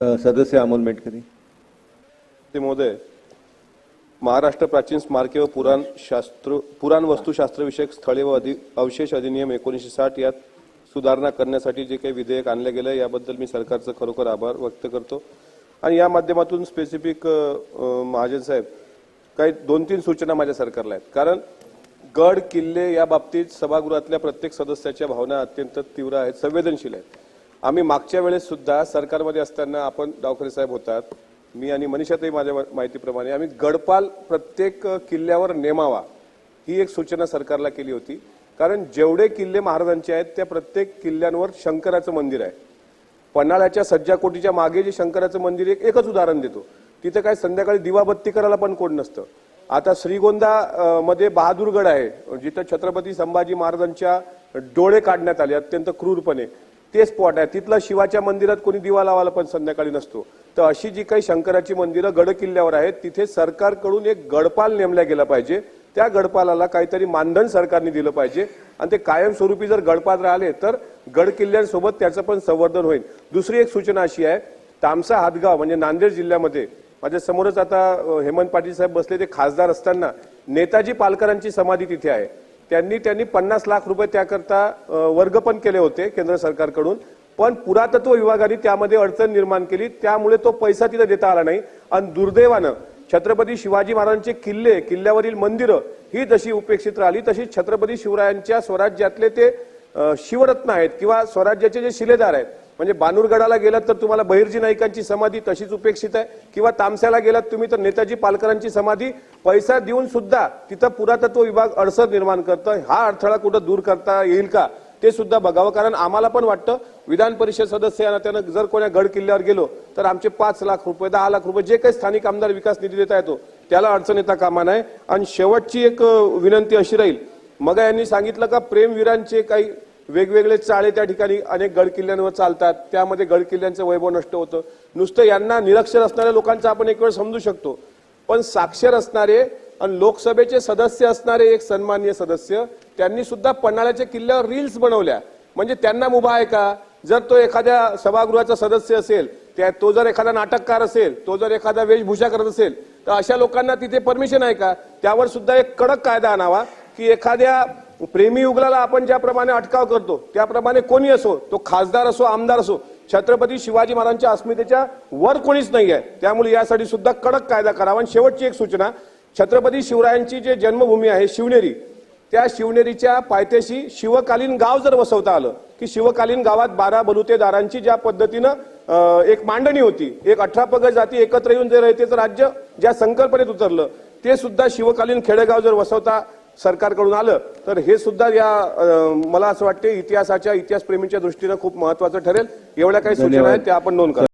सदस्य अमोल मेटकरी. ते महोदय महाराष्ट्र प्राचीन स्मारके व पुराण शास्त्र पुराण वस्तुशास्त्र विषयक स्थळे व अधि अवशेष अधिनियम एकोणीसशे साठ यात सुधारणा करण्यासाठी जे काही विधेयक आणलं गेलं याबद्दल मी सरकारचं खरोखर आभार व्यक्त करतो. आणि या माध्यमातून स्पेसिफिक महाजन साहेब काही दोन तीन सूचना माझ्या सरकारला आहेत. कारण गड किल्ले या बाबतीत सभागृहातल्या प्रत्येक सदस्याच्या भावना अत्यंत तीव्र आहेत संवेदनशील आहेत. आम्ही मागच्या वेळेस सुद्धा सरकारमध्ये असताना आपण डावखरे साहेब होतात. मी आणि मनीषाताई माझ्या माहितीप्रमाणे आम्ही गडपाल प्रत्येक किल्ल्यावर नेमावा ही एक सूचना सरकारला केली होती. कारण जेवढे किल्ले महाराजांचे आहेत त्या प्रत्येक किल्ल्यांवर शंकराचं मंदिर आहे. पन्हाळ्याच्या सज्जाकोटीच्या मागे जे शंकराचं मंदिर एक एकच उदाहरण देतो. तिथं काय संध्याकाळी दिवाबत्ती करायला पण कोण नसतं. आता श्रीगोंदा मध्ये बहादूरगड आहे जिथं छत्रपती संभाजी महाराजांच्या डोळे काढण्यात आले अत्यंत क्रूरपणे. ते स्पॉट आहे. तिथलं शिवाच्या मंदिरात कोणी दिवा लावायला पण संध्याकाळी नसतो. तर अशी जी काही शंकराची मंदिरं गड किल्ल्यावर आहेत तिथे सरकारकडून एक गडपाल नेमला गेला पाहिजे. त्या गडपालाला काहीतरी मानधन सरकारने दिलं पाहिजे. आणि ते कायमस्वरूपी जर गडपाल राहिले तर गड किल्ल्यांसोबत त्याचं पण संवर्धन होईल. दुसरी एक सूचना अशी आहे तामसा हातगाव म्हणजे नांदेड जिल्ह्यामध्ये माझ्या समोरच आता हेमंत पाटील साहेब बसले ते खासदार असताना नेताजी पालकरांची समाधी तिथे आहे. त्यांनी त्यांनी पन्नास लाख रुपये त्याकरता वर्ग पण केले होते केंद्र सरकारकडून. पण पुरातत्व विभागाने त्यामध्ये अडचण निर्माण केली. त्यामुळे तो पैसा तिथे देता आला नाही. आणि दुर्दैवानं छत्रपती शिवाजी महाराजांचे किल्ले किल्ल्यावरील मंदिरं ही जशी उपेक्षित राहिली तशी छत्रपती शिवरायांच्या स्वराज्यातले ते शिवरत्न आहेत किंवा स्वराज्याचे जे शिलेदार आहेत म्हणजे बानूरगडाला गेलात तर तुम्हाला बहिर्जी नाईकांची समाधी तशीच उपेक्षित आहे. किंवा तामस्याला गेलात तुम्ही तर नेताजी पालकरांची समाधी. पैसा देऊन सुद्धा तिथं पुरातत्व विभाग अडसर निर्माण करतं हा अडथळा कुठं दूर करता येईल का? ते सुद्धा बघावं. कारण आम्हाला पण वाटतं विधान परिषद सदस्य या त्यानं जर कोण्या गड किल्ल्यावर गेलो तर आमचे पाच लाख रुपये दहा लाख रुपये जे काही स्थानिक आमदार विकास निधी देता येतो त्याला अडचण येता कामा नये. आणि शेवटची एक विनंती अशी राहील. मग यांनी सांगितलं का प्रेमवीरांचे काही वेगवेगळे चाळे त्या ठिकाणी अनेक गड किल्ल्यांवर चालतात. त्यामध्ये गड किल्ल्यांचं वैभव नष्ट होतं. नुसतं यांना निरक्षर असणाऱ्या लोकांचं आपण एक वेळ समजू शकतो. पण साक्षर असणारे आणि लोकसभेचे सदस्य असणारे एक सन्माननीय सदस्य त्यांनी सुद्धा पन्हाळ्याच्या किल्ल्यावर रील्स बनवल्या. म्हणजे त्यांना मुभा आहे का? जर तो एखाद्या सभागृहाचा सदस्य असेल त्या तो जर एखादा नाटककार असेल तो जर एखादा वेशभूषा करत असेल तर अशा लोकांना तिथे परमिशन आहे का? त्यावर सुद्धा एक कडक कायदा आणावा की एखाद्या प्रेमी युगलाला आपण ज्याप्रमाणे अटकाव करतो त्याप्रमाणे कोणी असो तो खासदार असो आमदार असो छत्रपती शिवाजी महाराजांच्या अस्मितेच्या वर कोणीच नाही आहे त्यामुळे यासाठी सुद्धा कडक कायदा करावा. आणि शेवटची एक सूचना छत्रपती शिवरायांची जे जन्मभूमी आहे शिवनेरी त्या शिवनेरीच्या पायथ्याशी शिवकालीन गाव जर वसवता आलं की शिवकालीन गावात बारा बलुतेदारांची ज्या पद्धतीनं एक मांडणी होती एक अठरा पगड जाती एकत्र येऊन जे रयतेचं राज्य ज्या संकल्पनेत उतरलं ते सुद्धा शिवकालीन खेडेगाव जर वसवता सरकारकडून आलं तर हे सुद्धा या मला असं वाटते इतिहासाच्या इतिहासप्रेमींच्या दृष्टीनं खूप महत्वाचं ठरेल. एवढ्या काही सूचना आहेत त्या आपण नोंद करा